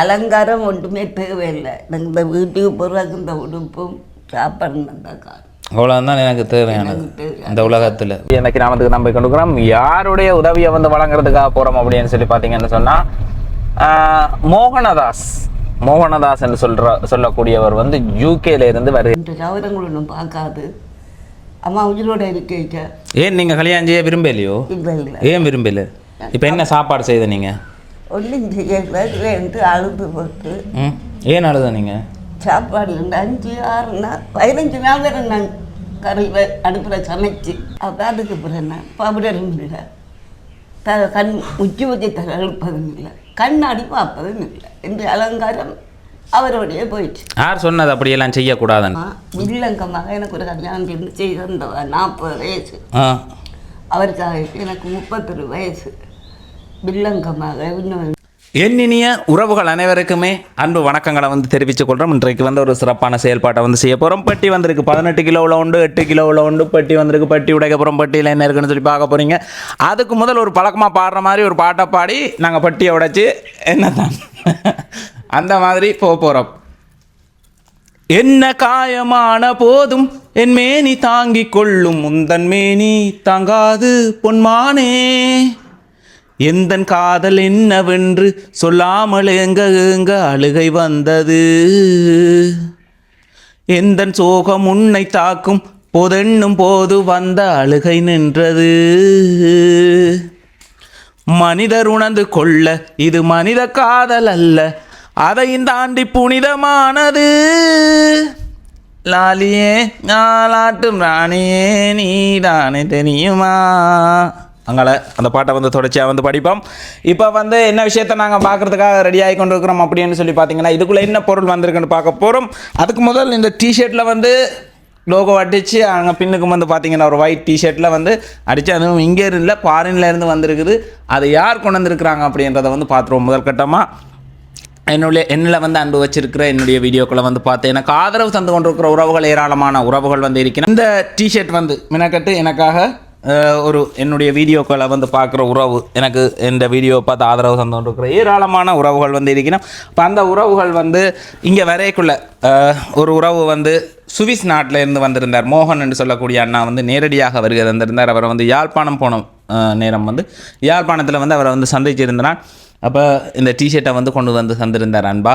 அலங்காரம் ஒன்றுமே தேவையில்லை. இந்த வீட்டுக்கு போகிறதுக்கு இந்த உடுப்பும் சாப்பாடு தான் அவ்வளோதான் எனக்கு தேவையானது தேவையானது. இந்த உலகத்தில். இந்த கிராமத்துக்கு நம்ம கொண்டுக்கிறோம். யாருடைய உதவியை வந்து வழங்குறதுக்காக போகிறோம் அப்படின்னு சொல்லி பார்த்தீங்கன்னு சொன்னால் மோகனதாஸ். மோகனதாஸ் என்று சொல்ற சொல்லக்கூடியவர் வந்து யூகேல இருந்து வருது இந்த சவரங்கள் ஒன்றும் பார்க்காது. அம்மா உயிரோட இருக்க ஏன் நீங்கள் கல்யாணம் செய்ய விரும்பலையோ? ஏன் விரும்பல? இப்போ என்ன சாப்பாடு செய்த நீங்கள் ஒன்றும் செய்யல என்று அழுது போட்டு. ஏன் அழுத நீங்கள் சாப்பாடு அஞ்சு ஆறு நாள் பதினஞ்சு நாள் வரை நான் கறி அடுப்பில் சமைச்சு. அப்போ அதுக்கு பிறகு நான் பவுடரும் இல்லை. த கண் உச்சி ஊற்றி தர எழுப்பதும் இல்லை. கண்ணாடி பார்ப்பதும் இல்லை. என்று அலங்காரம் அவரோடய போயிடுச்சு. யார் சொன்னது அப்படியெல்லாம் செய்யக்கூடாதுன்னு? வில்லங்கமாக எனக்கு ஒரு கல்யாணம் செஞ்சு செய்திருந்தவ நாற்பது வயசு. அவருக்காக எனக்கு முப்பத்தொரு வயசு. வில்லங்கமாக இன்னும் என் இனிய உறவுகள் அனைவருக்குமே அன்பு வணக்கங்களை வந்து தெரிவித்துக் கொள்கிறோம் இன்றைக்கு வந்து ஒரு சிறப்பான செயல்பாட்டை வந்து செய்ய போகிறோம் பட்டி வந்திருக்கு. பதினெட்டு கிலோவில் உண்டு எட்டு கிலோவில் உண்டு பட்டி வந்திருக்கு. பட்டி உடைக்கப்புறம் பட்டியில் என்ன இருக்குன்னு சொல்லி பார்க்க போகிறீங்க அதுக்கு முதல் ஒரு பழக்கமாக பாடுற மாதிரி ஒரு பாட்டை பாடி நாங்கள் பட்டியை உடைச்சி என்ன தான் அந்த மாதிரி போக போகிறோம் என்ன காயமான போதும் என் மேனி தாங்கிக் கொள்ளும். முந்தன் மேனி தாங்காது பொன்மானே. எந்தன் காதல் என்னவென்று சொல்லாமல் எங்க எங்க அழுகை வந்தது? எந்தன் சோகம் உன்னை தாக்கும் போதென்னும் போது வந்த அழுகை நின்றது? மனிதர் உணர்ந்து கொள்ள இது மனித காதல் அல்ல அதையும் தாண்டி புனிதமானது. லாலியே நாளாட்டும் ராணியே நீதானே தெரியுமா? அங்கால அந்த பாட்டை வந்து தொடர்ச்சியாக வந்து படிப்போம். இப்போ வந்து என்ன விஷயத்த நாங்கள் பார்க்குறதுக்காக ரெடி ஆகி கொண்டு இருக்கிறோம் அப்படின்னு சொல்லி பார்த்தீங்கன்னா இதுக்குள்ளே என்ன பொருள் வந்திருக்குன்னு பார்க்க போகிறோம் அதுக்கு முதல் இந்த டிஷர்ட்டில் வந்து லோகோ அடித்து அங்கே பின்னுக்கும் வந்து பார்த்தீங்கன்னா ஒரு ஒயிட் டிஷர்ட்டில் வந்து அடித்து அதுவும் இங்கே இல்லை ஃபாரின்லேருந்து வந்திருக்குது. அதை யார் கொண்டு வந்திருக்கிறாங்க அப்படின்றத வந்து பார்த்துருவோம் முதல் கட்டமாக என்னுடைய என்னில் வந்து அன்பு வச்சிருக்கிற என்னுடைய வீடியோக்களை வந்து பார்த்து எனக்கு ஆதரவு தந்து கொண்டிருக்கிற உறவுகள் ஏராளமான உறவுகள் வந்து இருக்கிறேன் இந்த டிஷர்ட் வந்து மினக்கட்டு எனக்காக ஒரு என்னுடைய வீடியோக்களை வந்து பார்க்குற உறவு எனக்கு இந்த வீடியோ பார்த்து ஆதரவு தந்து இருக்கிற ஏராளமான உறவுகள் வந்து இருக்கிறோம் இப்போ அந்த உறவுகள் வந்து இங்கே வரைக்குள்ள ஒரு உறவு வந்து சுவிஸ் நாட்டில் இருந்து வந்திருந்தார். மோகன் என்று சொல்லக்கூடிய அண்ணா வந்து நேரடியாக வருகை வந்திருந்தார் அவரை வந்து யாழ்ப்பாணம் போன நேரம் வந்து யாழ்ப்பாணத்தில் வந்து அவரை வந்து சந்திச்சிருந்தனால் அப்போ இந்த டிஷர்ட்டை வந்து கொண்டு வந்து தந்திருந்தார் அன்பா.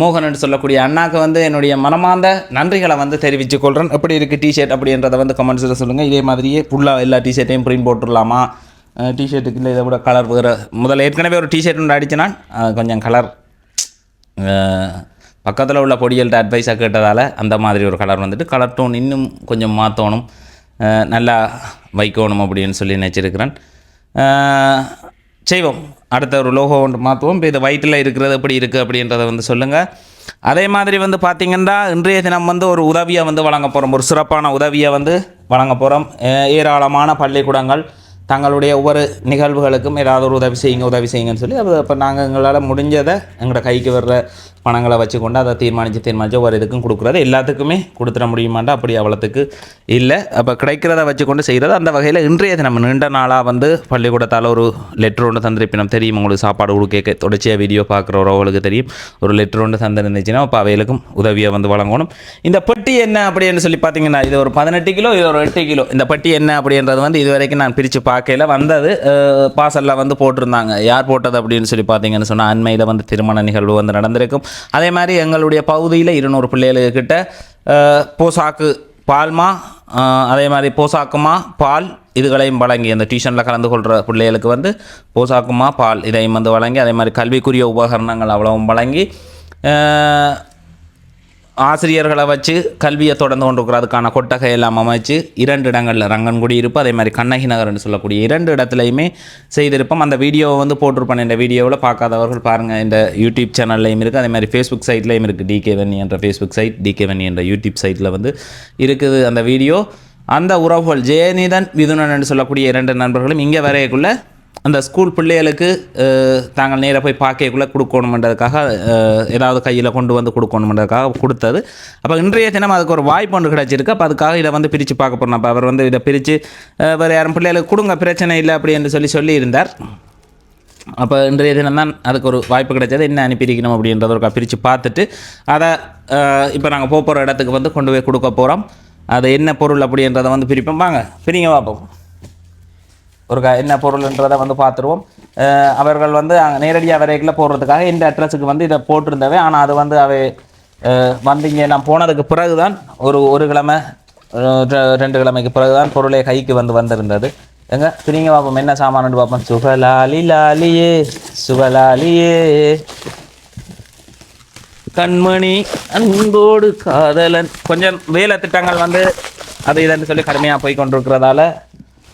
மோகன் சொல்லக்கூடிய அண்ணாக்கு வந்து என்னுடைய மனமார்ந்த நன்றிகளை வந்து தெரிவித்து கொள்கிறேன் எப்படி இருக்குது டிஷர்ட் அப்படின்றத வந்து கமெண்ட்ஸில் சொல்லுங்கள் இதே மாதிரியே ஃபுல்லாக எல்லா டிஷர்ட்டையும் பிரிண்ட் போட்டுடலாமா? டிஷர்ட்டுக்கு இல்லை இதை விட கலர் வேறு. முதல்ல ஏற்கனவே ஒரு டிஷர்ட் ஒன்று அடிச்சு நான். கொஞ்சம் கலர் பக்கத்தில் உள்ள பொடிகள்கிட்ட அட்வைஸாக கேட்டதால் அந்த மாதிரி ஒரு கலர் வந்துட்டு கலர் டோன் இன்னும் கொஞ்சம் மாற்றணும் நல்லா வைக்கணும் அப்படின்னு சொல்லி நினச்சிருக்கிறேன். செய்வோம். அடுத்த ஒரு லோகோ ஒன்று மாற்றுவோம் இப்போ இது வயிற்றில் இருக்கிறது எப்படி இருக்குது அப்படின்றத வந்து சொல்லுங்கள் அதே மாதிரி வந்து பார்த்திங்கன்னா இன்றைய தினம் வந்து ஒரு உதவியை வந்து வழங்க போகிறோம் ஒரு சிறப்பான உதவியை வந்து வழங்க போகிறோம் ஏராளமான பள்ளிக்கூடங்கள் தங்களுடைய ஒவ்வொரு நிகழ்வுகளுக்கும் ஏதாவது ஒரு உதவி செய்யுங்க உதவி செய்யுங்கன்னு சொல்லி அது இப்போ நாங்கள் எங்களால் முடிஞ்சதை எங்களோட கைக்கு வர்ற பணங்களை வச்சுக்கொண்டு அதை தீர்மானித்து தீர்மானித்து ஒரு இதுக்கும் கொடுக்குறது எல்லாத்துக்குமே கொடுத்துட முடியுமாண்டா? அப்படி அவ்வளோத்துக்கு இல்லை. அப்போ கிடைக்கிறத வச்சுக்கொண்டு செய்கிறது அந்த வகையில் இன்றைய தினம் நீண்ட நாளாக வந்து பள்ளிக்கூடத்தால் ஒரு லெட்ரு ஒன்று தந்திருப்பினோம். தெரியும் உங்களுக்கு சாப்பாடு கொடுக்க தொடர்ச்சியாக வீடியோ பார்க்குற உறவுகளுக்கு தெரியும். ஒரு லெட்ரு ஒன்று தந்திருந்துச்சுன்னா அப்போ அவைகளுக்கும் உதவியை வந்து வழங்கணும். இந்த பெட்டி என்ன அப்படின்னு சொல்லி பார்த்தீங்கன்னா இது ஒரு பதினெட்டு கிலோ இது ஒரு எட்டு கிலோ. இந்த பெட்டி என்ன அப்படின்றது வந்து இது வரைக்கும் நான் பிரித்து பார்க்கையில் வந்தது பாசலில் வந்து போட்டிருந்தாங்க. யார் போட்டது அப்படின்னு சொல்லி பார்த்தீங்கன்னு சொன்னால் அண்மையில் வந்து திருமண நிகழ்வு வந்து நடந்திருக்கும். அதே மாதிரி எங்களுடைய பகுதியில் இருநூறு பிள்ளைகளுக்கிட்ட போசாக்கு பால்மா அதே மாதிரி போசாக்குமா பால் இதுகளையும் வழங்கி அந்த டியூஷனில் கலந்து கொள்கிற பிள்ளைகளுக்கு வந்து போசாக்குமா பால் இதையும் வந்து வழங்கி அதே மாதிரி கல்விக்குரிய உபகரணங்கள் அவ்வளவும் வழங்கி ஆசிரியர்களை வச்சு கல்வியை தொடர்ந்து கொண்டிருக்கிற அதுக்கான கொட்டகை எல்லாம் அமைச்சு இரண்டு இடங்களில் ரங்கன்குடி இருப்பு அதே மாதிரி கண்ணகி நகர்னு சொல்லக்கூடிய இரண்டு இடத்துலையுமே செய்திருப்போம். அந்த வீடியோவை வந்து போட்டிருப்பேன். இந்த வீடியோவில் பார்க்காதவர்கள் பாருங்கள் இந்த யூடியூப் சேனல்லையும் இருக்குது அதே மாதிரி ஃபேஸ்புக் சைட்லேயும் இருக்குது டிகே வன்னி என்ற ஃபேஸ்புக் சைட் டிகே வன்னி என்ற யூடியூப் சைட்டில் வந்து இருக்குது அந்த வீடியோ. அந்த உறவுகள் ஜெயநிதன் விதுனன் என்று சொல்லக்கூடிய இரண்டு நண்பர்களும் இங்கே வரையக்குள்ள அந்த ஸ்கூல் பிள்ளைகளுக்கு தாங்கள் நேராக போய் பார்க்கக்குள்ளே கொடுக்கணுமென்றதுக்காக ஏதாவது கையில் கொண்டு வந்து கொடுக்கணுமென்றதுக்காக கொடுத்தது. அப்போ இன்றைய தினம் அதுக்கு ஒரு வாய்ப்பு ஒன்று கிடச்சிருக்கு. அப்போ அதுக்காக இதை வந்து பிரித்து பார்க்க போகிறோம் அப்போ அவர் வந்து இதை பிரித்து வேறு யாரும் பிள்ளைகளுக்கு கொடுங்க பிரச்சனை இல்லை அப்படி என்று சொல்லி சொல்லியிருந்தார். அப்போ இன்றைய தினம் தான் அதுக்கு ஒரு வாய்ப்பு கிடைச்சது. என்ன அனுப்பியிருக்கணும் அப்படின்றத ஒரு பிரித்து பார்த்துட்டு அதை இப்போ நாங்கள் போக போகிற இடத்துக்கு வந்து கொண்டு போய் கொடுக்க போகிறோம் அது என்ன பொருள் அப்படின்றத வந்து பிரிப்போம். வாங்க பிரிங்க பார்ப்போம் ஒரு க என்ன பொருள்ன்றதை வந்து பார்த்துருவோம். அவர்கள் வந்து அங்கே நேரடியாக வரைக்கில் போடுறதுக்காக இந்த அட்ரஸுக்கு வந்து இதை போட்டிருந்தவை. ஆனால் அது வந்து அவை வந்து இங்கே நான் போனதுக்கு பிறகு தான் ஒரு ஒரு கிழமை ரெ- ரெண்டு கிழமைக்கு பிறகு தான் பொருளே கைக்கு வந்து வந்திருந்தது. எங்க? பிரிங்க பார்ப்போம் என்ன சாமானு பார்ப்போம் சுகலாலி லாலியே சுகலாலியே கண்மணி அன்போடு காதலன். கொஞ்சம் வேலை திட்டங்கள் வந்து அது இதுன்னு சொல்லி கடுமையாக போய் கொண்டிருக்கிறதால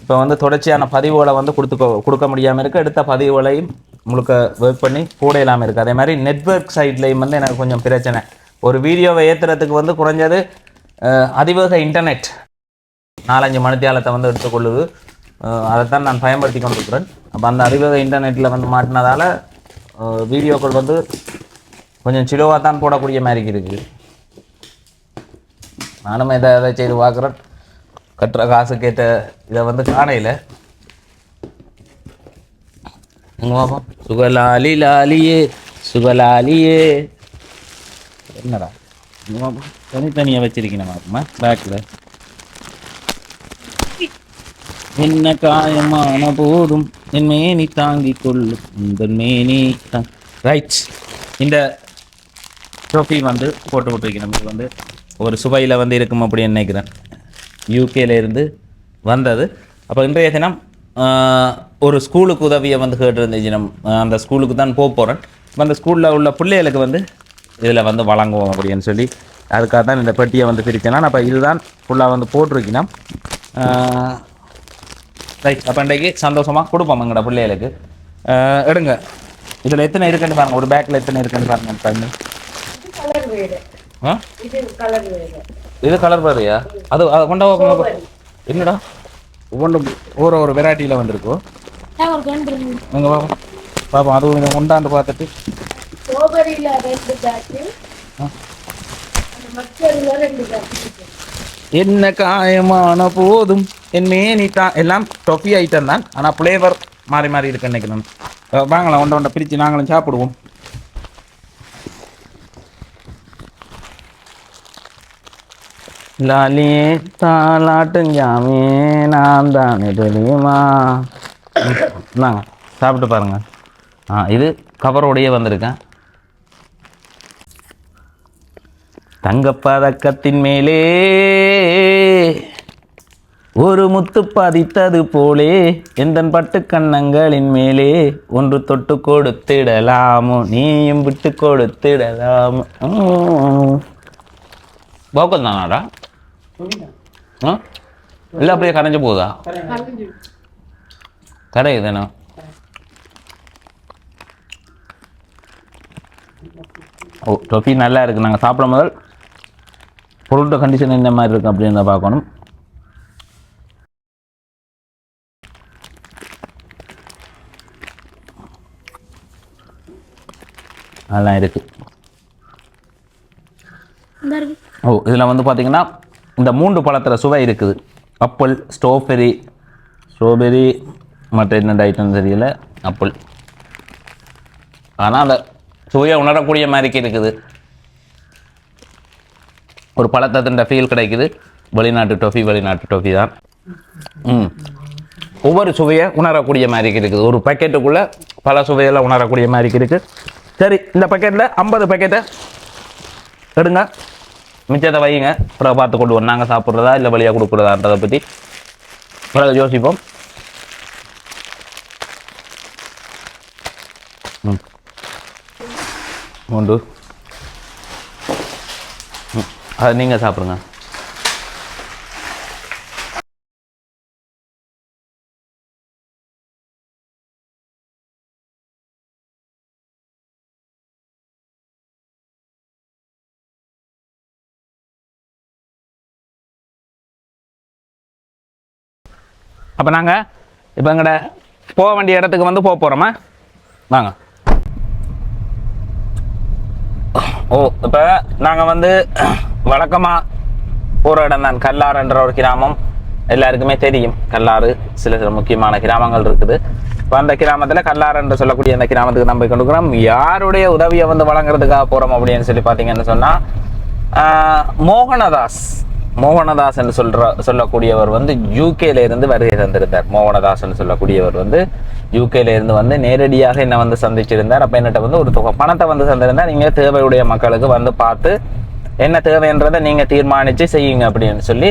இப்போ வந்து தொடர்ச்சியான பதிவுகளை வந்து கொடுத்து கொடுக்க முடியாமல் இருக்குது எடுத்த பதிவுகளையும் முழுக்க ஒர்க் பண்ணி கூட இல்லாமல் இருக்குது அதே மாதிரி நெட்வொர்க் சைட்லேயும் வந்து எனக்கு கொஞ்சம் பிரச்சனை. ஒரு வீடியோவை ஏற்றுறதுக்கு வந்து குறைஞ்சது அதிவேக இன்டர்நெட் நாலஞ்சு மணித்தியாலத்தை வந்து எடுத்துக்கொள்ளுது. அதைத்தான் நான் பயன்படுத்தி கொண்டிருக்கிறேன். அப்போ அந்த அதிவேக இன்டர்நெட்டில் வந்து மாட்டினதால வீடியோக்கள் வந்து கொஞ்சம் சிலுவாக தான் போடக்கூடிய மாதிரி இருக்குது. நானும் இதை இதை செய்து பார்க்குறேன். கட்டுற காசு கேட்ட இதை வந்து காணையில். எங்க சுகலாலி லாலியே சுகலாலியே. என்னடா? தனித்தனியாக வச்சிருக்கேன் பேக்கில் என்ன காயமான போதும் என் மேனி தாங்கிக் கொள்ளும் இந்த மேனி ரைட் இந்த ட்ரோஃபி வந்து போட்டு விட்டுருக்கேன். இது வந்து ஒரு சுவையில் வந்து இருக்கும் அப்படின்னு நினைக்கிறேன். யூகேல இருந்து வந்தது. அப்போ இன்றைய தினம் ஒரு ஸ்கூலுக்கு உதவியை வந்து கேட்டிருந்துச்சு நம்ம ஆஹ், அந்த ஸ்கூலுக்கு தான் போக போகிறேன் அந்த ஸ்கூலில் உள்ள பிள்ளைகளுக்கு வந்து இதில் வந்து வழங்குவோம் அப்படின்னு சொல்லி அதுக்காக தான் இந்த பெட்டியை வந்து பிரித்தேன் அப்போ இதுதான் ஃபுல்லாக வந்து போட்டிருக்கணும் ரைட் அப்போ இன்றைக்கு சந்தோஷமாக கொடுப்போம் எங்களோட பிள்ளைகளுக்கு. எடுங்க. இதில் எத்தனை இருக்குன்னு பாருங்க. ஒரு பேக்கில் எத்தனை இருக்குன்னு பாருங்க இது கலர் பாருயா அது கொண்டா என்னடா? ஒவ்வொன்றும் ஒரு ஒரு வெரைட்டியில் வந்திருக்கோ. நீங்கள் பார்ப்போம் பார்ப்போம் அதுவும் இதை கொண்டாந்து பார்த்துட்டு. என்ன காயமான போதும். என் மேனி தான் எல்லாம் டொஃபி ஐட்டம் தான். ஆனால் ஃப்ளேவர் மாறி மாறி இருக்கு நினைக்கிறேன். வாங்கலாம் ஒன்றை ஒன்றை பிரித்து நாங்களும் சாப்பிடுவோம். லாலியே தாலாட்டுஞ்சாமே நான் தானே தெரியுமா? நாங்க சாப்பிட்டு பாருங்க. ஆ இது கவரோடையே வந்திருக்கேன் தங்கப்பதக்கத்தின் மேலே ஒரு முத்து பதித்தது போலே எந்தன் பட்டு கண்ணங்களின் மேலே ஒன்று தொட்டு கொடுத்திடலாமோ நீயும் விட்டு கொடுத்திடலாமோ. போக்கல் தானாடா இல்லை அப்படியே கரைஞ்சு போகுதா? கரையுதுண்ணா ஓ டொஃபி நல்லா இருக்குது நாங்கள் சாப்பிடும் முதல் பொருள்கிட்ட கண்டிஷன் என்ன மாதிரி இருக்கு அப்படின்னு பார்க்கணும். அதெல்லாம் இருக்குது ஓ இதில் வந்து பார்த்தீங்கன்னா இந்த மூன்று பழத்தில் சுவை இருக்குது. அப்பிள் ஸ்ட்ராபெரி ஸ்ட்ராபெரி மற்ற என்னென்ன ஐட்டம் தெரியல? அப்பிள் ஆனால் அந்த சுவையை உணரக்கூடிய மாதிரிக்கு இருக்குது. ஒரு பழத்தத்தின் ஃபீல் கிடைக்குது. வெளிநாட்டு டொஃபி வெளிநாட்டு டொஃபி தான். ம். ஒவ்வொரு சுவையை உணரக்கூடிய மாதிரி இருக்குது. ஒரு பேக்கெட்டுக்குள்ளே பல சுவையெல்லாம் உணரக்கூடிய மாதிரி இருக்குது சரி இந்த பேக்கெட்டில் ஐம்பது பேக்கெட்டை எடுங்க. மிச்சத்தை வைங்க பிறகு பார்த்து கொண்டு வரோம். நாங்கள் சாப்பிட்றதா இல்லை வழியாக கொடுக்குறதான்றதை பற்றி பிறகு யோசிப்போம். ம். உண்டு அது நீங்கள் சாப்பிடுங்க. அப்போ நாங்கள் இப்போ எங்கட போக வேண்டிய இடத்துக்கு வந்து போக போகிறோமா வாங்க. ஓ இப்போ நாங்கள் வந்து வழக்கமாக போகிற இடம் தான். கல்லாறுன்ற ஒரு கிராமம் எல்லாருக்குமே தெரியும். கல்லாறு சில சில முக்கியமான கிராமங்கள் இருக்குது. இப்போ அந்த கிராமத்தில் கல்லாறு என்று சொல்லக்கூடிய அந்த கிராமத்துக்கு நம்ம கொண்டுக்கிறோம் யாருடைய உதவியை வந்து வழங்குறதுக்காக போகிறோம் அப்படின்னு சொல்லி பார்த்தீங்கன்னு சொன்னால் மோகனதாஸ். மோகனதாசன் சொல்ற சொல்லக்கூடியவர் வந்து யூகேல இருந்து வருகை தந்திருந்தார். மோகனதாசன் சொல்லக்கூடியவர் வந்து யூகேல இருந்து வந்து நேரடியாக என்ன வந்து சந்திச்சிருந்தார். அப்போ என்னட்ட வந்து ஒரு தொகை பணத்தை வந்து தந்திருந்தார். நீங்கள் தேவையுடைய மக்களுக்கு வந்து பார்த்து என்ன தேவைன்றதை நீங்கள் தீர்மானித்து செய்யுங்க அப்படின்னு சொல்லி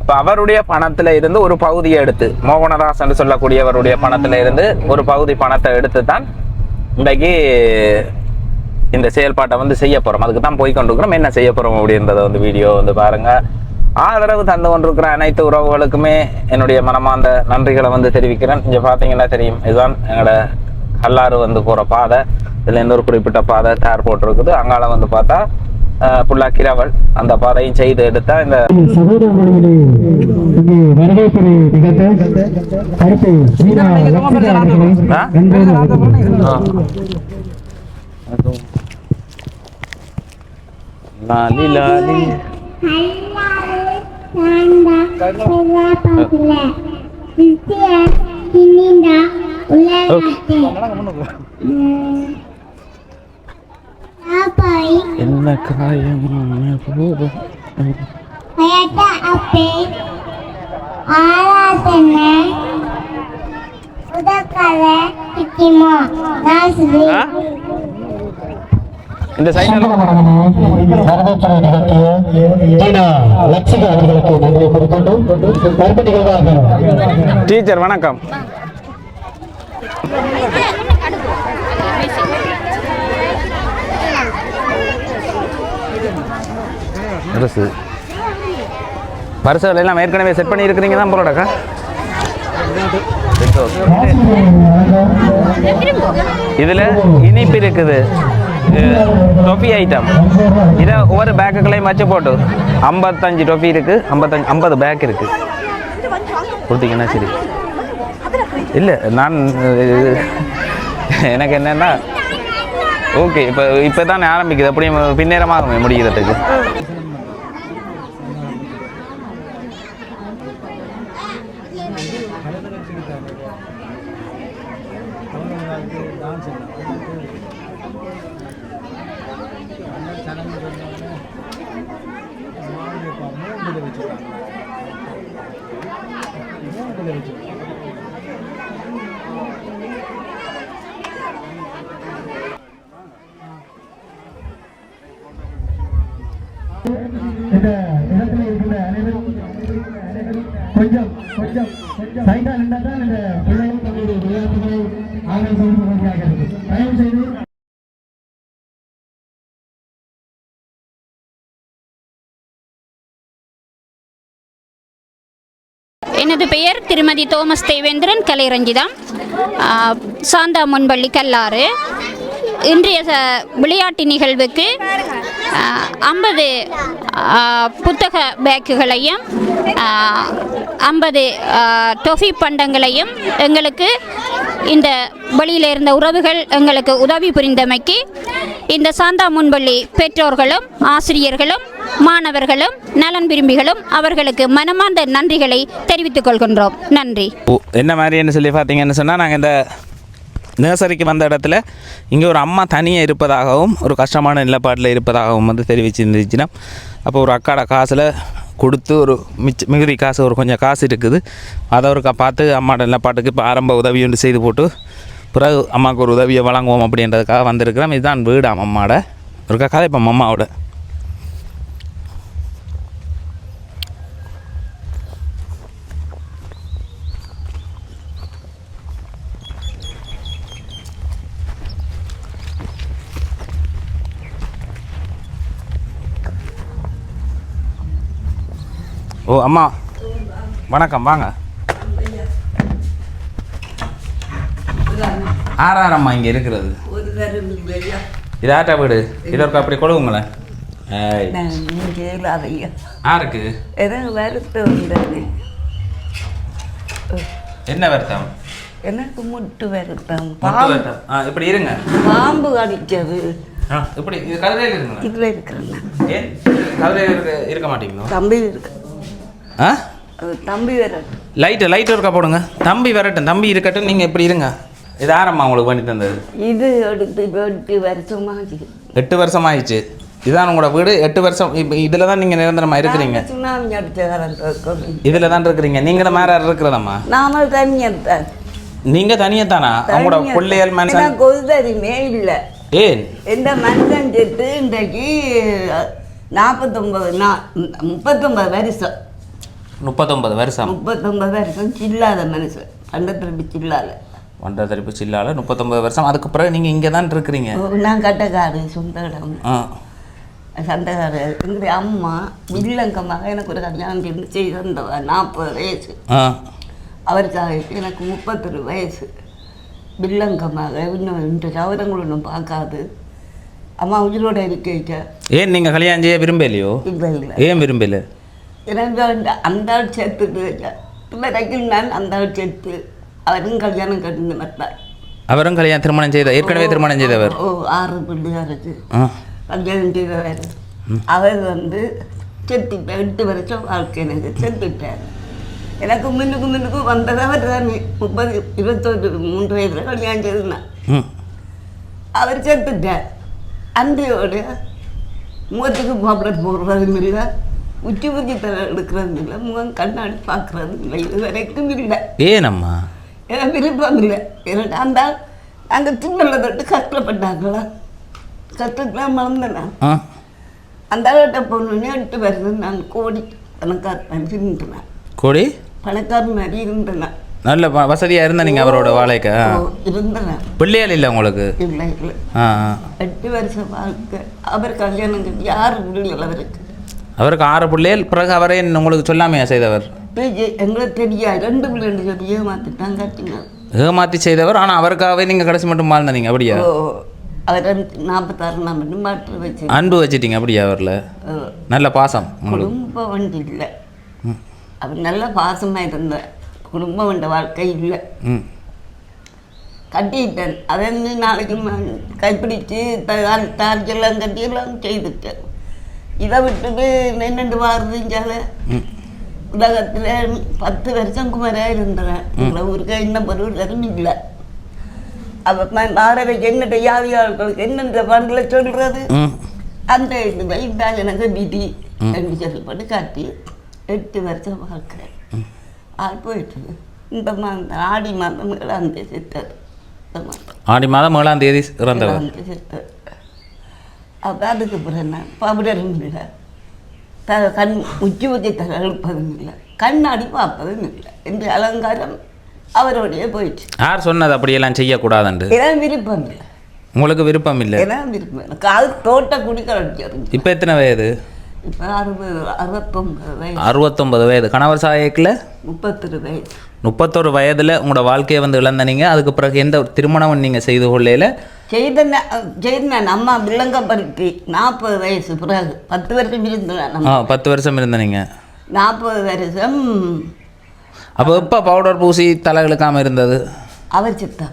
இப்போ அவருடைய பணத்துல இருந்து ஒரு பகுதியை எடுத்து மோகனதாசன் சொல்லக்கூடியவருடைய பணத்துல இருந்து ஒரு பகுதி பணத்தை எடுத்து தான் இன்றைக்கு இந்த செயல்பாட்டை வந்து செய்ய போறோம். அதுக்கு தான் போய் கொண்டிருக்கிறோம். என்ன செய்ய போறோம் அப்படின்றத வந்து வீடியோ வந்து பாருங்க. ஆதரவு தந்து கொண்டிருக்கிற அனைத்து உறவுகளுக்குமே என்னுடைய மனமார்ந்த நன்றிகளை வந்து தெரிவிக்கிறேன். இங்க பார்த்தீங்கன்னா தெரியும் இதுதான் எங்களோட கல்லாறு வந்து போற பாதை. இதுல ஒரு குறிப்பிட்ட பாதை தார் போட்டிருக்குது. அங்கால வந்து பார்த்தா புல்லா கிரவல். அந்த பாதையும் செய்து எடுத்தா இந்த சகோதரர்களே இங்கே வரவேற்பதை நிகழ்த்த கருத்தை சீனா லட்சுமி அவர்களை ஆ? அன்போடு இந்த நிகழ்த்திய லட்சுமி அவர்களுக்கு நிகழ்வாக டீச்சர் வணக்கம். பரிசு பரிசுகள் எல்லாம் ஏற்கனவே செட் பண்ணி இருக்கிறீங்க தான் போலடாக்கா இதில் இனிப்பு இருக்குது. டொஃபி ஐட்டம் இதை ஒவ்வொரு பேக்குகளையும் வச்சு போட்டு. ஐம்பத்தஞ்சு டொஃபி இருக்குது ஐம்பத்தஞ்சு ஐம்பது பேக் இருக்குது கொடுத்தீங்கன்னா சரி? இல்லை நான் எனக்கு என்னென்னா ஓகே இப்போ இப்போ தான் ஆரம்பிக்குது. அப்படியே பின்னேரமாக முடிக்கிறதுக்கு இந்த இடத்துல இருக்கிற அனைவரும் கொஞ்சம் கொஞ்சம். சைடாக நின்றால் தான் இந்த பிள்ளைகள் தங்களுடைய விளையாட்டுகளை ஆங்கள் செய்து வசதியாக தயவு செய்து எனது பெயர் திருமதி தோமஸ் தேவேந்திரன் கலைரஞ்சிதா சாந்தா முன்பள்ளி கல்லாறு. இன்றைய விளையாட்டு நிகழ்வுக்கு ஐம்பது புத்தக பேக்குகளையும் ஐம்பது டொஃபி பண்டங்களையும் எங்களுக்கு இந்த வழியில் இருந்த உறவுகள் எங்களுக்கு உதவி புரிந்தமைக்கு இந்த சாந்தா முன்பள்ளி பெற்றோர்களும் ஆசிரியர்களும் மாணவர்களும் நலன் விரும்பிகளும் அவர்களுக்கு மனமார்ந்த நன்றிகளை தெரிவித்துக் கொள்கின்றோம். நன்றி. ஓ என்ன மாதிரின்னு சொல்லி பார்த்தீங்கன்னு சொன்னால் நாங்கள் இந்த நர்சரிக்கு வந்த இடத்துல இங்கே ஒரு அம்மா தனியாக இருப்பதாகவும் ஒரு கஷ்டமான நிலப்பாட்டில் இருப்பதாகவும் வந்து தெரிவிச்சிருந்துச்சுன்னா அப்போ ஒரு அக்காட காசில் கொடுத்து ஒரு மிச்ச மிகுதி காசு ஒரு கொஞ்சம் காசு இருக்குது. அதை ஒரு க- பார்த்து அம்மாட நிலப்பாட்டுக்கு இப்போ ஆரம்ப உதவி ஒன்று செய்து போட்டு பிறகு அம்மாவுக்கு ஒரு உதவியை வழங்குவோம் அப்படின்றதுக்காக வந்திருக்கிறோம். இதுதான் வீடாம் அம்மாவோட ஒரு கதை இப்போ அம்மாவோட. ஓ அம்மா. வணக்கம் வாங்க. ஆறார் அம்மா இங்கே இருக்கிறது. ஒரு இது ஆட்டா வீடு. இதற்கு அப்படி கொடுங்களேன். யாருக்கு என்ன வருத்தம்? எனக்கு முட்டு வருத்தம். இப்படி இருங்க. பாம்பு கடிச்சது ஆ இப்படி இது கதிரையில் இருங்களேன் இதில் இருக்கிறேன். கதிரையில் இருக்க இருக்க மாட்டீங்களோ? தம்பி இருக்கு. ஆ? தம்பி வரட்டும் லைட்டு லைட் இருக்கா போடுங்க. தம்பி வரட்டும் தம்பி இருக்கட்டும் நீங்கள் இப்படி இருங்க. இது ஆரம்மா உங்களுக்கு பண்ணி தந்தது. இது எடுத்து எட்டு வருஷமாச்சு எட்டு வருஷம் ஆயிடுச்சு. இதான் உங்களோட வீடு எட்டு வருஷம் இப்போ இதில் தான் நீங்கள் நிரந்தரமாக இருக்கிறீங்க. சுனாமி காலம் இதில் தான் இருக்கிறீங்க. நீங்கள் தான் வேற யார் இருக்கிறதம்மா? நாம தனியத்தான் நீங்கள் தனியாக தானா உங்களோட பிள்ளைகள் மனுஷன் தனிமே இல்லை. ஏன்? இந்த மனுஷன் செத்து இன்றைக்கு நாற்பத்தொம்பது நா முப்பத்தொம்பது வருஷம். முப்பத்தொன்பது வருஷம். முப்பத்தொம்பது வருஷம் சில்லாத மனுஷன். பண்டத்திரப்பி சில்லாத. தரப்பு சில்லால முப்பத்தொன்பது வருஷம். அதுக்கு பிறகு நீங்கள் இங்கே தான் இருக்கிறீங்க. நான் கட்டக்காரு சொந்த இடம் சந்தகாரு எங்களுடைய அம்மா வில்லங்கமாக எனக்கு ஒரு கல்யாணம் செஞ்சு செய்து தந்தவ நாற்பது வயசு. அவருக்காக எனக்கு முப்பத்தொரு வயசு. வில்லங்கமாக இன்னும் இந்த சவரங்களும் இன்னும் பார்க்காது. அம்மா உயிரோட இருக்க ஏன் நீங்கள் கல்யாணம் செய்ய விரும்பலையோ? இல்லை இல்லை ஏன் விரும்பல? எனக்கு அந்த ஆள் சேர்த்துட்டு வரைக்கும் நான் அந்த ஆள் சேர்த்து அவரும் கல்யாணம் கட்டின மாட்டார் அவரும் கல்யாணம் திருமணம் செய்த ஏற்கனவே திருமணம் செய்தவர்? ஓ ஆறு பிள்ளையாருக்கு கல்யாணம் செய்தவர். அவர் வந்து செத்துட்டார் எட்டு வருஷம் வாழ்க்கை எனக்கு செத்துட்டார் எனக்கு முன்னுக்கு முன்னுக்கு வந்தது அவர் தான். முப்பது இருபத்தொரு மூன்று வயதில் கல்யாணம் செய்திருந்தேன் அவர் செத்துட்டார். அந்தையோடு முகத்துக்கு பவுடர் போடுறதும் இல்லை. உச்சி உச்சி தலை எடுக்கிறதும் இல்லை முகம் கண்ணாடி பார்க்குறதும் இல்லை இது வரைக்கும் இல்லை. ஏனம்மா? எனக்கு விருப்பம் இல்லை. எனக்கு அந்த அந்த சின்னல தொட்டு கஷ்டப்பட்டாங்களா கஷ்டத்தில் மறந்தேன் அந்த ஆள்கிட்ட போனோடனே எட்டு வருது நான் கோடி பணக்காரன் இருந்தேன். கோடி? பணக்காரன் மாதிரி இருந்தேன். நல்ல வ- வசதியா இருந்தா நீங்க அவரோட வாழைக்க? இருந்தேன் பிள்ளையால் இல்லை உங்களுக்கு? இல்லை இல்லை. எட்டு வருஷம் வாழ்க்கை. அவர் கல்யாணம் கட்டி யார் பிள்ளைகள் அவருக்கு. அவருக்கு ஆறு பிள்ளைகள் பிறகு அவரே உங்களுக்கு சொல்லாமையா செய்தவர் எங்களுக்கு தெரியாது ரெண்டு பிள்ளைங்க சொல்லி ஏமாத்திட்டான் கட்டினார் ஏமாத்தி செய்தவர் ஆனா அவருக்காகவே நீங்க கடைசி மட்டும் வாழ்ந்தீங்க அப்படியா அவர் நாற்பத்தாறு மட்டும் மாற்று வச்சு அன்பு வச்சிட்டீங்க அப்படியா அவர்ல நல்ல பாசம் குடும்ப வண்டி இல்லை அவர் நல்ல பாசமாக இருந்தார் குடும்ப வண்ட வாழ்க்கை இல்லை ம் கட்டிட்டேன் அதை நாளைக்கு கைப்பிடிச்சு தால் தார்ச்செல்லாம் கட்டி எல்லாம் செய்துட்டேன் இதை விட்டுட்டு நின்றுட்டு வாருதுஞ்சால உலகத்தில் பத்து வருஷம் குமராக இருந்தேன் எங்களை ஊருக்கு என்ன பொருளும் இல்லை. அப்போ வாடகைக்கு என்னட்ட யாவியாளர்களுக்கு என்னென்ற பண்டில் சொல்கிறது அந்த இது வைத்தான் எனக்கு விதி என்று சொல்லப்பட்டு காட்டி எட்டு வருஷம் வாழ்க்கை. ஆள் போயிட்டு இந்த மாதம் ஆடி மாதம் அந்த சித்தர் இந்த மாதம். ஆடி மாதம் ஏழாம் தேதி இறந்தவர். சித்தர் அப்போ அதுக்கு பிறகு என்ன? பவுடரும் இல்லை. த கண் உச்சி உச்சி தலை எழுப்பதும் இல்லை. கண்ணாடி பார்ப்பதும் இல்லை. என்று அலங்காரம் அவரோடய போயிடுச்சு. யார் சொன்னது அப்படியெல்லாம் செய்யக்கூடாதுண்டு? ஏன்னா விருப்பம் இல்லை. உங்களுக்கு விருப்பம் இல்லை? ஏன்னா விருப்பம் எனக்கு அது தோட்ட குடிக்க இருந்துச்சு இப்போ எத்தனை வயது? இப்போ அறுபது அறுபத்தொம்பது வயசு அறுபத்தொன்பது வயது. கணவர் சாயக்கில்? முப்பத்தொரு வயசு முப்பத்தொரு வயதில் உங்களோட வாழ்க்கையை வந்து இழந்தனீங்க அதுக்கு பிறகு எந்த ஒரு திருமணம் நீங்கள் செய்து கொள்ளையில் செய்தன செய்தேன் அம்மா வில்லங்கப்படுத்தி நாற்பது வயசு பிறகு. பத்து வருஷம் இருந்தேன் ஆ நம்ம பத்து வருஷம் இருந்தனீங்க நாற்பது வருஷம். அப்போ எப்போ பவுடர் பூசி தலை இழுக்காமல் இருந்தது? அவர் சித்தா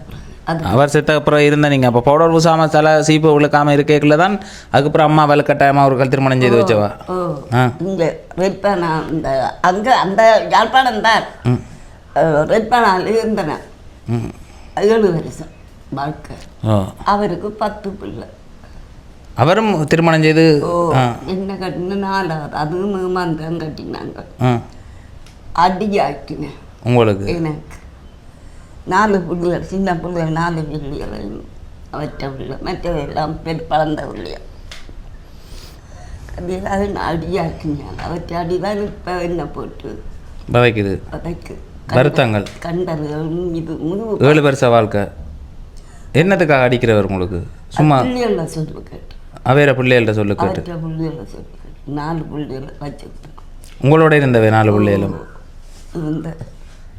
அவர் செத்த அப்புறம் இருந்த நீங்கள் அப்போ பவுடர் பூசாமல் தலை சீப்பு இழுக்காமல் இருக்கல தான் அதுக்கப்புறம் அம்மா வலுக்கட்டாயமாக அவர்கள் திருமணம் செய்து வச்சவா? இங்கே ரெட்பானா இந்த அங்கே அந்த யாழ்ப்பாணம் தான். ரெட்பானால் இருந்தேன் ஏழு வருஷம். வாழ்க்கை. அவருக்கு பத்து பிள்ளை. அவரும் திருமணம் செய்து என்ன கட்டின நாலாவது. அதுவும் மேமாந்தான் கட்டினாங்க. அடி ஆக்கினேன் உங்களுக்கு? எனக்கு. நாலு பிள்ளைகள் சின்ன பிள்ளைகள் நாலு பிள்ளைகள் அவற்ற பிள்ளை மற்றவை எல்லாம் பெண் பழந்த பிள்ளைகள் அது அது அடியாக்கினாங்க அவற்றை அடிதான் இப்போ என்ன போட்டு. வதைக்குது. அதற்கு வருத்தங்கள். கண்டர்கள் இது ஏழு வருஷ வாழ்க்கை. என்னத்துக்காக அடிக்கிறவர் உங்களுக்கு? சும்மா பிள்ளைகளை சொல்லு கேட்டு. அவேற பிள்ளைகள்ட்ட சொல்லு கேட்டு. அவற்ற பிள்ளைகளை சொல்லு கேட்டு. நாலு பிள்ளைகளை வச்சுக்கிட்டேன் உங்களோட இருந்தவை நாலு பிள்ளைகளும்? இருந்த.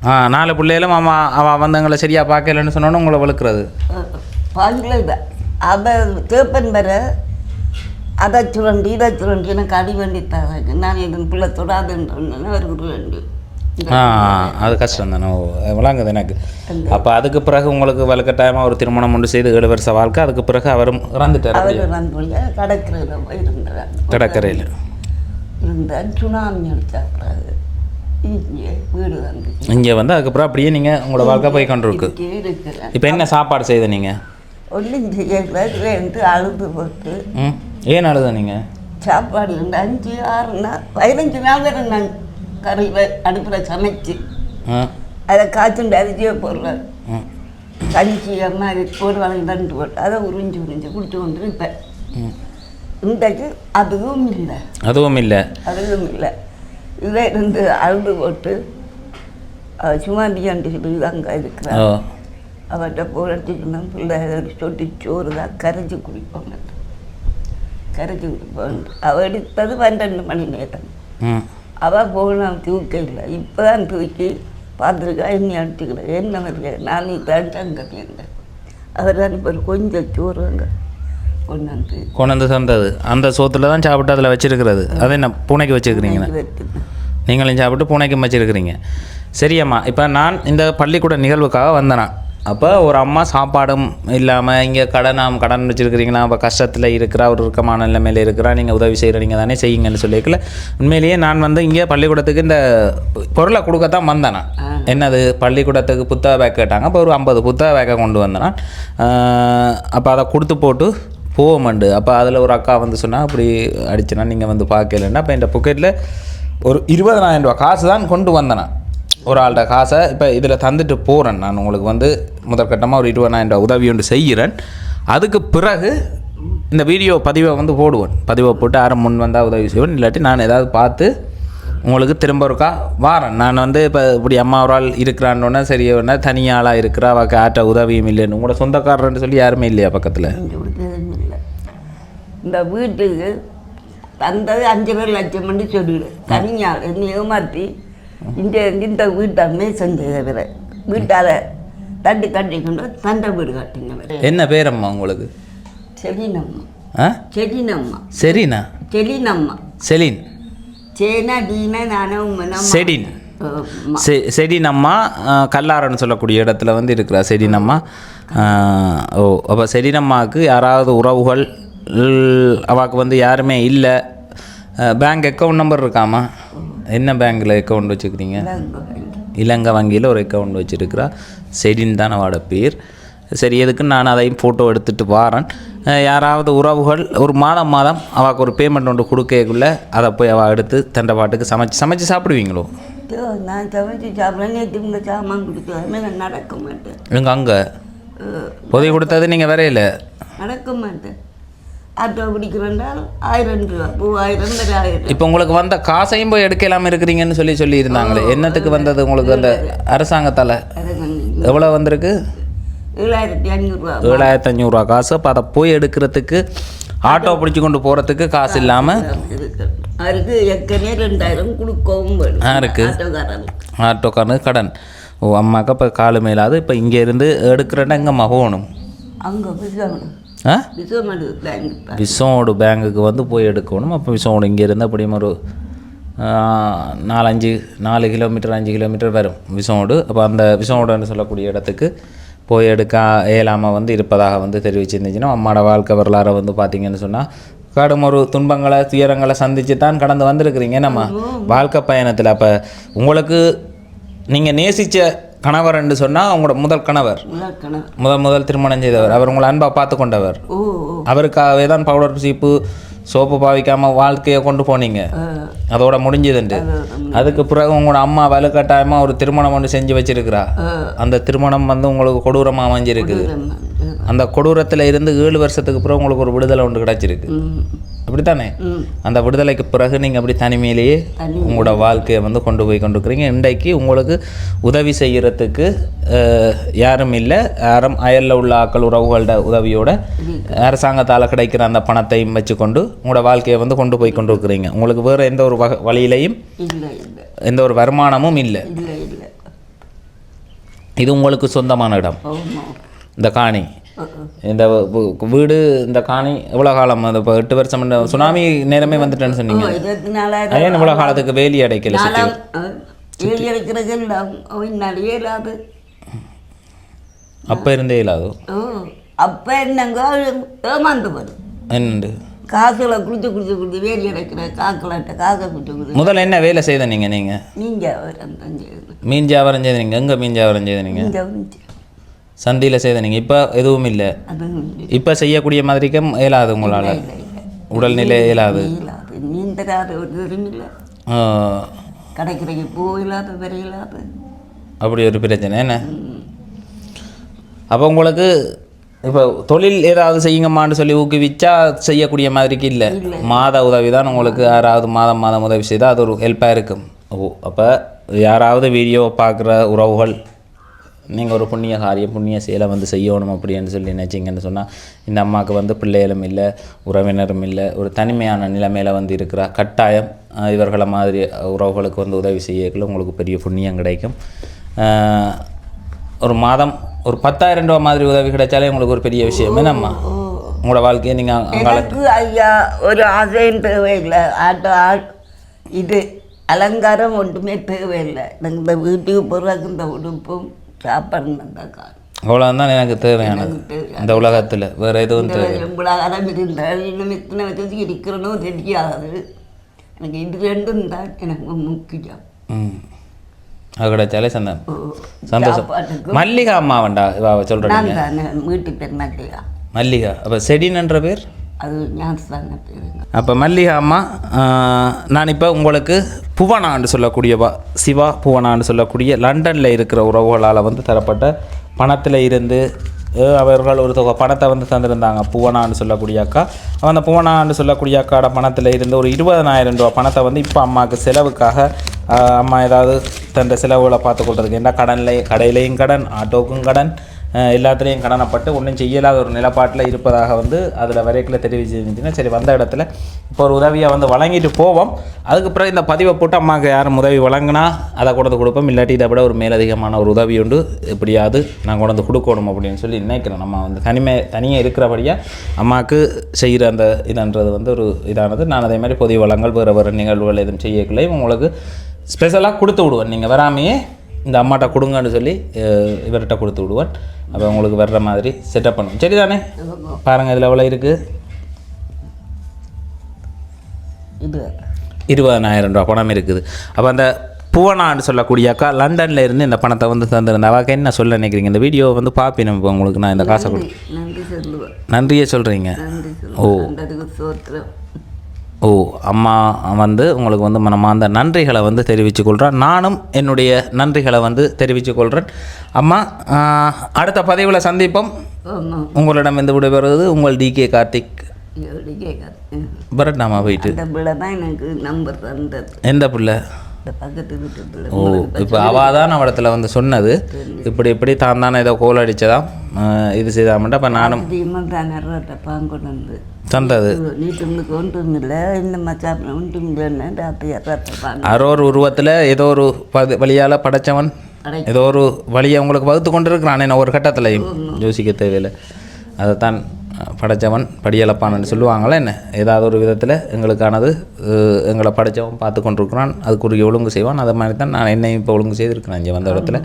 ஆ நாலு பிள்ளைகளும் அவன் அவன் வந்து எங்களை சரியாக பார்க்கலன்னு சொன்னோன்னு உங்களை வளர்க்குறது பாங்கில அவள் தேப்பன் பெற அதை சுரண்டி இதை சுரண்டி எனக்கு அடி வேண்டி தராங்க நான் இதன் பிள்ளை தொடாதுன்னு அவருக்கு வேண்டி அது கஷ்டம் தானே. விளங்குது எனக்கு. அப்போ அதுக்கு பிறகு உங்களுக்கு வலுக்கட்டாயமாக ஒரு திருமணம் ஒன்று செய்து ஏழு வருஷ வாழ்க்கை அதுக்கு பிறகு அவரும் இறந்துட்டார் கடற்கரையில் இருந்தார். கடற்கரையில். சுனாமி பிறகு இங்கே வீடு வந்து இங்கே வந்து அதுக்கப்புறம் அப்படியே நீங்கள் உங்களோட வாழ்க்கை போய் கொண்டிருக்கு. இப்போ என்ன சாப்பாடு செய்த நீங்கள் ஒன்றும் செய்யல அழுது போட்டு. ஏன் அழுத நீங்கள் சாப்பாடு அஞ்சு ஆறு நாள் பதினஞ்சு நாள் நான் கறி அடுப்பில் சமைச்சு அதை காய்ச்சுண்டு அரிசியை ம் கஞ்சி மாதிரி போடுவாங்க தண்டு போட்டு அதை உறிஞ்சு உறிஞ்சு குடிச்சு கொண்டு இருப்பேன். இன்றைக்கு அதுவும் இல்லை. அதுவும் இல்லை. அதுவும் இல்லை. இதை இருந்து அழுது போட்டு சும்மா பியாண்டு சொல்லி அங்கே இருக்கிறான் ஓ. அவர்கிட்ட போகிறதுக்கு பிள்ளை சொட்டி சோறு தான் கரைச்சி குடிப்போம் கரைச்சி குடிப்போம் அவள் எடுத்தது பன்னெண்டு மணி நேரம். ம். அவள் போகலாம் தூக்க இல்லை இப்போ தான் தூக்கி பார்த்துருக்கா என்ன அடிச்சுக்கிறேன் என்ன வருது நான் தான் சங்கதி இருந்தேன் அவர் தான் இப்போ கொஞ்சம் சோறு அங்கே கொண்டாந்து. கொண்டு வந்து தந்தது. அந்த சோத்துல தான் சாப்பிட்டு அதில் வச்சிருக்கிறது. அதை என்ன பூனைக்கு வச்சிருக்கிறீங்களா? நீங்களும் சாப்பிட்டு பூனைக்கும் வச்சிருக்கிறீங்க. சரியம்மா இப்போ நான் இந்த பள்ளிக்கூட நிகழ்வுக்காக வந்தேன். நான் அப்போ ஒரு அம்மா சாப்பாடும் இல்லாமல் இங்கே கடன் நாம் கடன் வச்சுருக்கிறீங்களா அப்போ கஷ்டத்தில் இருக்கிறா ஒரு இறுக்கமான நிலைமையில் இருக்கிறா நீங்கள் உதவி செய்கிறீங்க தானே செய்யுங்கன்னு சொல்லிக்கல உண்மையிலேயே நான் வந்து இங்கே பள்ளிக்கூடத்துக்கு இந்த பொருளை கொடுக்கத்தான் வந்தேன் நான். என்னது? பள்ளிக்கூடத்துக்கு புத்தக பேக் கேட்டாங்க. அப்போ ஒரு ஐம்பது புத்தக பேக்கை கொண்டு வந்தேன் அப்போ அதை கொடுத்து போட்டு போவோமண்டு அப்போ அதில் ஒரு அக்கா வந்து சொன்னால் அப்படி அடிச்சுனா நீங்கள் வந்து பார்க்கலன்னா. அப்போ இந்த பொக்கெட்டில் ஒரு இருபதனாயிரம் ரூபா காசு தான் கொண்டு வந்தேன் ஒரு ஆள்கிட்ட காசை இப்போ இதில் தந்துட்டு போகிறேன் நான் உங்களுக்கு வந்து முதற்கட்டமாக ஒரு இருபதாயிரம் ரூபா உதவி ஒன்று செய்கிறேன். அதுக்கு பிறகு இந்த வீடியோ பதிவை வந்து போடுவேன். பதிவை போட்டு யாரும் முன் வந்தால் உதவி செய்வேன். இல்லாட்டி நான் ஏதாவது பார்த்து உங்களுக்கு திரும்ப ஒருக்கா வாரேன். நான் வந்து இப்போ இப்படி அம்மா ஒரு ஆள் இருக்கிறான்னொன்னே சரி வேணா தனியாளாக இருக்கிறா அவக்கு ஆட்ட உதவியும் இல்லைன்னு. உங்களோட சொந்தக்காரர்னு சொல்லி யாருமே இல்லையா பக்கத்தில்? இந்த வீட்டுக்கு தந்தது அஞ்சு பேர் லட்சம் பண்ணி சொல்லிடு தனியால் என்னை ஏமாற்றி இந்த இந்த வீட்டாமே செஞ்சதை வீட்டால் தட்டி தட்டி கொண்டு தண்டை வீடு கட்டினவர். என்ன பேரம்மா உங்களுக்கு? செலினம்மா. ஆ? செலினம்மா. சரிண்ணா செலினம்மா. செலின். சேனா டீனா நானும் செடின். செடினம்மா கல்லாரன்னு சொல்லக்கூடிய இடத்துல வந்து இருக்கிறா செடினம்மா. ஓ அப்போ செடினம்மாவுக்கு யாராவது உறவுகள் அவாக்கு வந்து யாருமே இல்லை. பேங்க் அக்கௌண்ட் நம்பர் இருக்காமா என்ன பேங்க்கில் அக்கௌண்ட் வச்சுக்கிறீங்க இலங்கை வங்கியில் ஒரு அக்கௌண்ட் வச்சுருக்கிறா. செடின் தான் அவளோட பேர். சரி எதுக்கு நான் அதையும் ஃபோட்டோ எடுத்துகிட்டு வாரேன். யாராவது உறவுகள் ஒரு மாதம் மாதம் அவளுக்கு ஒரு பேமெண்ட் ஒன்று கொடுக்கக்குள்ள அதை போய் அவள் எடுத்து தண்டை பாட்டுக்கு சமைச்சு சமைச்சு சாப்பிடுவீங்களோ? நான் சமைச்சு சாப்பிட்றேன் சாமான் அதுமாதிரி நான் நடக்க மாட்டேன். எங்க அங்கே? உதவி கொடுத்தது நீங்கள் வரையில நடக்க மாட்டேன். ஆட்டோ பிடிக்கிறேன்டால் ஆயிரம் ரூபா. மூவாயிரம் வேறு ஆயிரம். இப்போ உங்களுக்கு வந்த காசையும் போய் எடுக்கலாம இருக்கிறீங்கன்னு சொல்லி சொல்லி இருந்தாங்களே என்னத்துக்கு வந்தது உங்களுக்கு அந்த அரசாங்கத்தால்? எவ்வளோ வந்திருக்கு? ஏழாயிரத்தி ஐநூறுரூவா ஏழாயிரத்தி அஞ்சூறுரூவா காசு. அப்போ அதை போய் எடுக்கிறதுக்கு ஆட்டோ பிடிச்சி கொண்டு போகிறதுக்கு காசு இல்லாமல் அவருக்கு ஏற்கனவே ரெண்டாயிரம் கொடுக்கவும் வேணும். யாருக்கு? ஆட்டோக்காரனுக்கு. கடன். ஓ அம்மாக்கா இப்போ காலு மேலாது. இப்போ இங்கேருந்து எடுக்கிறேன்னா எங்கம்மா போகணும்? அங்கே விசோடு பேங்குக்கு வந்து போய் எடுக்கணும். அப்போ விசோடு இங்கேருந்து அப்படியும் ஒரு நாலஞ்சு நாலு கிலோமீட்டர் அஞ்சு கிலோமீட்டர் வரும் விசோடு அப்போ அந்த விசோடுன்னு சொல்லக்கூடிய இடத்துக்கு போய் எடுக்க இயலாமல் வந்து இருப்பதாக வந்து தெரிவிச்சிருந்துச்சுன்னா அம்மாவோட வாழ்க்கை வரலாறை வந்து பார்த்தீங்கன்னு சொன்னால் கடும் ஒரு துன்பங்களை துயரங்களை சந்திச்சு தான் கடந்து வந்திருக்கிறீங்க என்னம்மா வாழ்க்கை பயணத்தில். அப்போ உங்களுக்கு நீங்கள் நேசித்த கணவர்ன்னு சொன்னால் உங்களோட முதல் கணவர். முதல் முதல் திருமணம் செய்தவர். அவர் உங்களை அன்பாக பார்த்து கொண்டவர் அவருக்காகவே தான் பவுடர் சீப்பு சோப்பு பாவிக்காமல் வாழ்க்கையை கொண்டு போனீங்க. அதோட முடிஞ்சதுண்டு. அதுக்கு பிறகு உங்களோட அம்மா வலுக்கட்டாயமாக ஒரு திருமணம் ஒன்று செஞ்சு வச்சிருக்கிறா. அந்த திருமணம் வந்து உங்களுக்கு கொடூரமாக அமைஞ்சிருக்குது. அந்த கொடூரத்தில் இருந்து ஏழு வருஷத்துக்கு பிறகு உங்களுக்கு ஒரு விடுதலை ஒன்று கிடச்சிருக்கு. அப்படித்தானே. அந்த விடுதலைக்கு பிறகு நீங்கள் அப்படி தனிமையிலேயே உங்களோட வாழ்க்கையை வந்து கொண்டு போய் கொண்டிருக்கிறீங்க. இன்றைக்கு உங்களுக்கு உதவி செய்கிறதுக்கு யாரும் இல்லை. யாரும் அயலில் உள்ள ஆக்கள் உறவுகளோட உதவியோட அரசாங்கத்தால் கிடைக்கிற அந்த பணத்தையும் வச்சுக்கொண்டு உங்களோட வாழ்க்கையை வந்து கொண்டு போய் கொண்டு இருக்கிறீங்க உங்களுக்கு வேறு எந்த ஒரு வகை வழியிலையும் எந்த ஒரு வருமானமும் இல்லை. இது உங்களுக்கு சொந்தமான இடம். இந்த காணி. இந்த வீடு இந்த காணி எவ்வளோ காலம் அது இப்போ எட்டு வருஷம் சுனாமி நேரமே வந்துட்டேன்னு சொன்னீங்க. ஏன் இவ்வளோ காலத்துக்கு வேலி அடைக்கல ஏழி அடிக்கிறது நிறைய இல்லாது. அப்போ இருந்தே இல்லாதோ? அப்போ என்னங்க ஏமாந்து வரும் என்னண்டு? காசுகளை குடிச்சு குடிச்சு குடிச்சு வேலி அடைக்கிற காக்கலாட்ட காக்கை குடிச்சு குடிச்சு. முதல்ல என்ன வேலை செய்த நீங்கள் நீங்கள் அவர் அந்த செய்யுது மீன் வியாபாரம் செய்த நீங்கள் எங்கே மீன் வியாபாரம் செய்த நீங்கள் சந்தையில் செய்த நீங்கள் இப்போ எதுவும் இல்லை. இப்போ செய்யக்கூடிய மாதிரிக்கும் இயலாது உங்களால். உடல்நிலை இயலாது. இல்லாது கடைக்கடைக்கு போயில்லாத வரையில்லாத அப்படி ஒரு பிரச்சனை என்ன? அப்போ உங்களுக்கு இப்போ தொழில் ஏதாவது செய்யுங்கம்மான்னு சொல்லி ஊக்குவிச்சா செய்யக்கூடிய மாதிரிக்கு இல்லை. மாத உதவி தான் உங்களுக்கு யாராவது மாதம் மாதம் உதவி செய்தால் அது ஒரு ஹெல்ப்பாக இருக்கும். ஓ அப்போ யாராவது வீடியோ பார்க்குற உறவுகள் நீங்கள் ஒரு புண்ணிய காரியம் புண்ணிய செயலை வந்து செய்யணும் அப்படின்னு சொல்லி நினச்சிங்கன்னு சொன்னால் இந்த அம்மாவுக்கு வந்து பிள்ளைகளும் இல்லை உறவினரும் இல்லை ஒரு தனிமையான நிலைமையில் வந்து இருக்கிறா. கட்டாயம் இவர்களை மாதிரி உறவுகளுக்கு வந்து உதவி செய்யக்குள்ள உங்களுக்கு பெரிய புண்ணியம் கிடைக்கும். ஒரு மாதம் ஒரு பத்தாயிரம் ரூபா மாதிரி உதவி கிடைச்சாலே உங்களுக்கு ஒரு பெரிய விஷயம். என்னம்மா? உங்களோட வாழ்க்கையை நீங்கள் அங்கால எனக்கு ஐயா ஒரு ஆசையும் தேவையில்லை. ஆட்டோ இது அலங்காரம் ஒன்றுமே தேவையில்லை. இந்த வீட்டுக்கு போகிறதுக்கு இந்த உடுப்பும் சாப்பாடு தான் காணும் அவ்வளோதான் எனக்கு தேவையானது. இந்த உலகத்தில் வேறு எதுவும் தேவை இவ்வளோ இருந்தால் இன்னும் இத்தனை வச்சு இருக்கிறனோ தெரியாது. எனக்கு இது ரெண்டும் தான் எனக்கு முக்கியம். அது கிடைச்சாலே சந்தோஷம். சந்தோஷம். மல்லிகா அம்மாவண்டா இவ சொல்கிறேன் வீட்டு பேர் மாட்டியா மல்லிகா அப்போ செடின்ன்ற பேர்? அது ஞாபகம் பேருங்க. அப்போ மல்லிகா அம்மா நான் இப்போ உங்களுக்கு புவனான்னு சொல்லக்கூடியவா சிவா புவனான்னு சொல்லக்கூடிய லண்டனில் இருக்கிற உறவுகளால் வந்து தரப்பட்ட பணத்தில் இருந்து அவர்கள் ஒரு தொகை பணத்தை வந்து தந்திருந்தாங்க. புவனான்னு சொல்லக்கூடிய அக்கா. அந்த புவனான்னு சொல்லக்கூடிய அக்காவோட பணத்தில் இருந்து ஒரு இருபதனாயிரம் ரூபா பணத்தை வந்து இப்போ அம்மாவுக்கு செலவுக்காக அம்மா ஏதாவது தந்த செலவுகளை பார்த்து கொள்றதுக்கு என்ன கடனில் கடையிலையும் கடன் ஆட்டோக்கும் கடன் எல்லாத்துலேயும் கடனப்பட்டு ஒன்றும் செய்யலாத ஒரு நிலப்பாட்டில் இருப்பதாக வந்து அதில் வரைக்கில் தெரிவிச்சிருந்துச்சுன்னா சரி வந்த இடத்துல இப்போ ஒரு உதவியை வந்து வழங்கிட்டு போவோம். அதுக்கு பிறகு இந்த பதிவை போட்டு அம்மாவுக்கு யாரும் உதவி வழங்கினா அதை கொண்டு வந்து கொடுப்போம். இல்லாட்டி இதை விட ஒரு மேலதிகமான ஒரு உதவி உண்டு. எப்படியாவது நான் கொண்டு கொடுக்கணும் அப்படின்னு சொல்லி நினைக்கிறேன். நம்ம வந்து தனிமை தனியாக இருக்கிறபடியாக அம்மாவுக்கு செய்கிற அந்த இதுன்றது வந்து ஒரு இதானது. நான் அதே மாதிரி பொது வளங்கள் வேறு வேறு நிகழ்வுகள் எதுவும் செய்யக்குள்ளே உங்களுக்கு ஸ்பெஷலாக கொடுத்து விடுவேன். நீங்கள் வராமையே இந்த அம்மாட்ட கொடுங்கன்னு சொல்லி இவர்கிட்ட கொடுத்து விடுவேன் அப்போ உங்களுக்கு வர்ற மாதிரி செட்டப் பண்ணுவோம். சரி தானே பாருங்கள் இதில் எவ்வளோ இருக்குது இது. இருபதனாயிரம் ரூபா பணம் இருக்குது. அப்போ அந்த புவனான்னு சொல்லக்கூடிய அக்கா லண்டனில் இருந்து இந்த பணத்தை வந்து தந்திருந்த அவாக்கு என்ன சொல்ல நினைக்கிறீங்க? இந்த வீடியோவை வந்து பார்ப்பேன் இப்போ உங்களுக்கு நான் இந்த காசை கொடு நன்றியே சொல்கிறீங்க ஓ. ஓ அம்மா வந்து உங்களுக்கு வந்து மனமார்ந்த நன்றிகளை வந்து தெரிவித்துக் கொள்கிறேன் நானும் என்னுடைய நன்றிகளை வந்து தெரிவித்துக் கொள்கிறேன் அம்மா அடுத்த பதிவில் சந்திப்போம். உங்களிடம் இருந்து விடைபெறுவது உங்கள் டிகே கார்த்திக். பரட்டாமா போயிட்டு. எனக்கு நம்பர் தந்தது. எந்த பிள்ளை? ஓ இப்போ அவள் தான் அவடத்தில் வந்து சொன்னது. இப்படி இப்படி தான் தானே ஏதோ கோல் அடித்ததாம் இது செய்தாமட்டு அப்போ நானும் பாங்கொண்டு தந்தது. நீட்டுங்களுக்கு ஒன்றும் இல்லை இந்த மச்சாப்பில் ஒன்றும் இல்லைன்னு யாரோ ஒரு உருவத்தில் ஏதோ ஒரு வழியால் படைச்சவன் படை- ஏதோ ஒரு வழியை உங்களுக்கு வகுத்து கொண்டு இருக்கிறான் என்ன ஒரு கட்டத்திலையும் யோசிக்க தேவையில்லை. அதைத்தான் படைச்சவன் படியலப்பான்னு சொல்லுவாங்களே என்ன? ஏதாவது ஒரு விதத்தில் எங்களுக்கானது எங்களை படைச்சவன் பார்த்து கொண்டிருக்கிறான் அதுக்குரிய ஒழுங்கு செய்வான். அதை மாதிரி தான் நான் என்னையும் இப்போ ஒழுங்கு செய்திருக்கிறேன் இங்கே வந்த இடத்துல.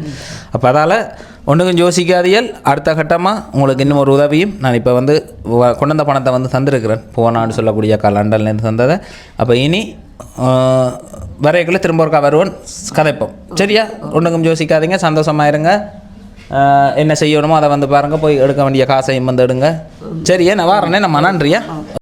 அப்போ அதால் ஒன்றுக்கும் யோசிக்காதியல் அடுத்த கட்டமாக உங்களுக்கு இன்னும் ஒரு உதவியும் நான் இப்போ வந்து வ- கொண்டு வந்த பணத்தை வந்து தந்திருக்கிறேன். போனான்னு சொல்லக்கூடிய அக்கா லண்டன்லேருந்து தந்ததை. அப்போ இனி ஆஹ், திரும்ப ஒருக்கா வருவன் கதைப்போம். சரியா? ஒன்றுக்கும் யோசிக்காதீங்க. சந்தோஷமாக இருங்க. என்ன செய்யணுமோ அதை வந்து பாருங்கள் போய் எடுக்க வேண்டிய காசையும் வந்து எடுங்க. சரி நான் வரேனே நம்ம நன்றியா?